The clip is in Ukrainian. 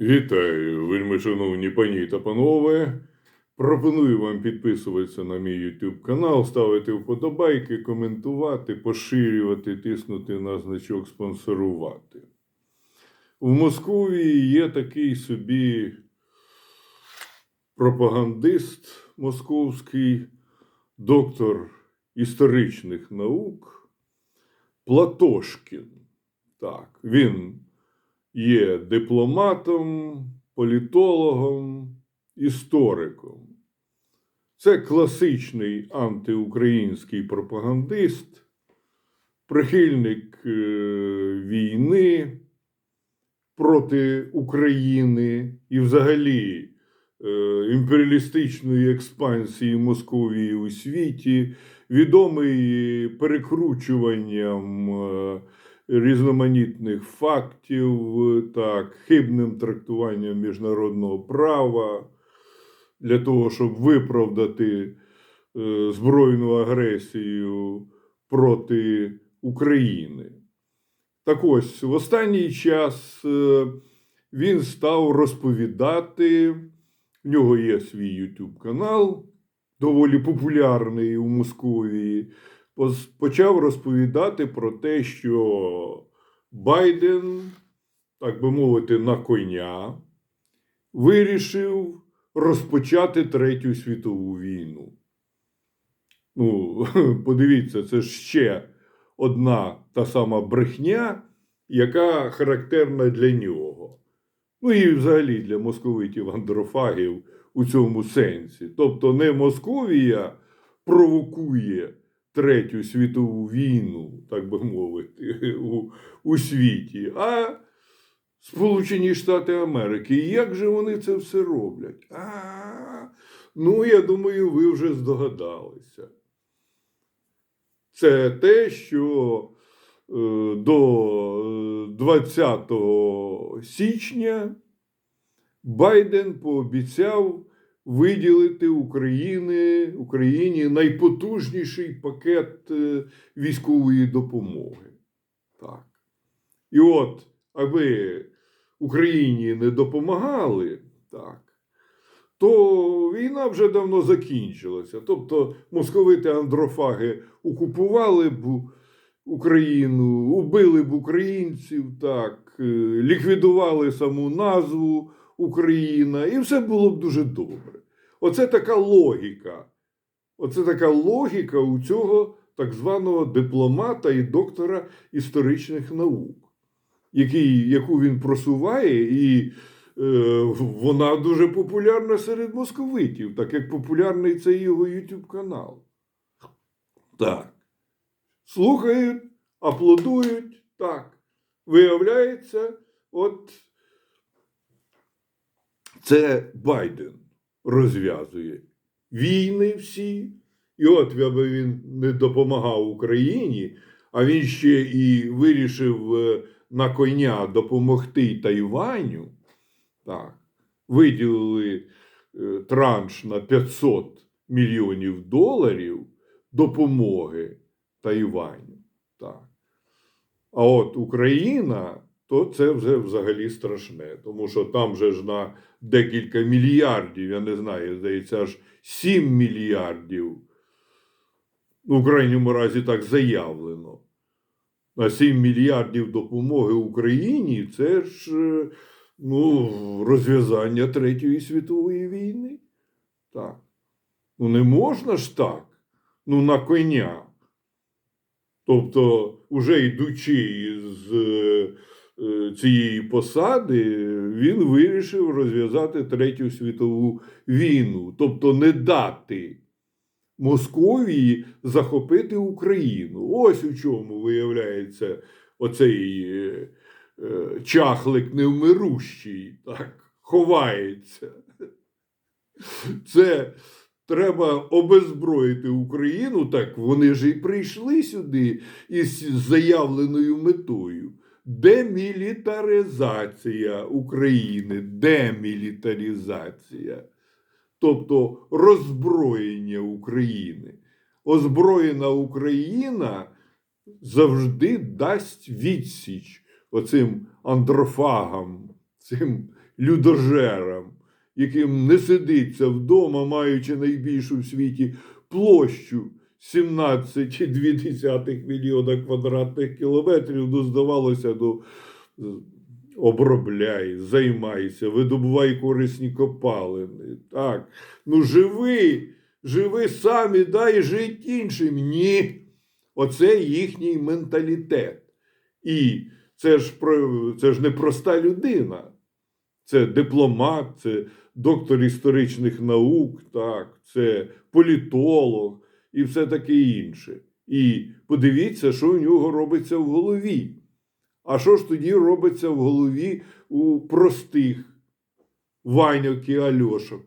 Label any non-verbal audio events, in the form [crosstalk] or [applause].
Вітаю, вельми шановні пані та панове. Пропоную вам підписуватися на мій YouTube канал, ставити вподобайки, коментувати, поширювати, тиснути на значок спонсорувати. В Московії є такий собі пропагандист московський, доктор історичних наук Платошкін. Так, він є дипломатом, політологом, істориком. Це класичний антиукраїнський пропагандист, прихильник е, війни проти України і взагалі е, імперіалістичної експансії Московії у світі, відомий перекручуванням. Різноманітних фактів, так, хибним трактуванням міжнародного права для того, щоб виправдати е, збройну агресію проти України. Так ось, в останній час е, він став розповідати, в нього є свій YouTube канал, доволі популярний у Московії почав розповідати про те, що Байден, так би мовити, на коня вирішив розпочати Третю світову війну. Ну, [laughs] подивіться, це ще одна та сама брехня, яка характерна для нього. Ну і взагалі для московитів андрофагів у цьому сенсі. Тобто не Московія провокує Третю світову війну, так би мовити, у, у світі, а Сполучені Штати Америки. Як же вони це все роблять? А, ну, я думаю, ви вже здогадалися. Це те, що е, до 20 січня Байден пообіцяв виділити Україні, Україні найпотужніший пакет е, військової допомоги. Так. І от, аби Україні не допомагали, так, то війна вже давно закінчилася. Тобто московити андрофаги окупували б Україну, убили б українців, так, е, ліквідували саму назву Україна, і все було б дуже добре. Оце така логіка. Оце така логіка у цього так званого дипломата і доктора історичних наук, який, яку він просуває, і е, вона дуже популярна серед московитів, так як популярний це його YouTube канал. Так. Слухають, аплодують. Так. Виявляється, от це Байден розв'язує війни всі. І от аби він не допомагав Україні, а він ще і вирішив е, на коня допомогти Тайваню. Так, виділили е, транш на 500 мільйонів доларів допомоги Тайваню. Так. А от Україна, то це вже взагалі страшне, тому що там же ж на декілька мільярдів, я не знаю, здається, аж 7 мільярдів. Ну, в крайньому разі так заявлено. На 7 мільярдів допомоги Україні це ж е, ну, розв'язання Третьої світової війни. Так. Ну, не можна ж так. Ну, на коня. Тобто, уже йдучи з цієї посади, він вирішив розв'язати Третю світову війну, тобто не дати Московії захопити Україну. Ось у чому виявляється оцей е, е, чахлик невмирущий, так, ховається. Це треба обезброїти Україну, так вони ж і прийшли сюди із заявленою метою. Демілітаризація України, демілітаризація, тобто роззброєння України. Озброєна Україна завжди дасть відсіч оцим андрофагам цим людожерам, яким не сидиться вдома, маючи найбільшу в світі площу 17,2 мільйона квадратних кілометрів, ну, здавалося, ну, обробляй, займайся, видобувай корисні копалини. Так, ну живи, живи самі, дай жити іншим. Ні. Оце їхній менталітет. І це ж, про- це ж не проста людина. Це дипломат, це доктор історичних наук, так, це політолог і все таке інше. І подивіться, що у нього робиться в голові. А що ж тоді робиться в голові у простих Ваньок і Альошок?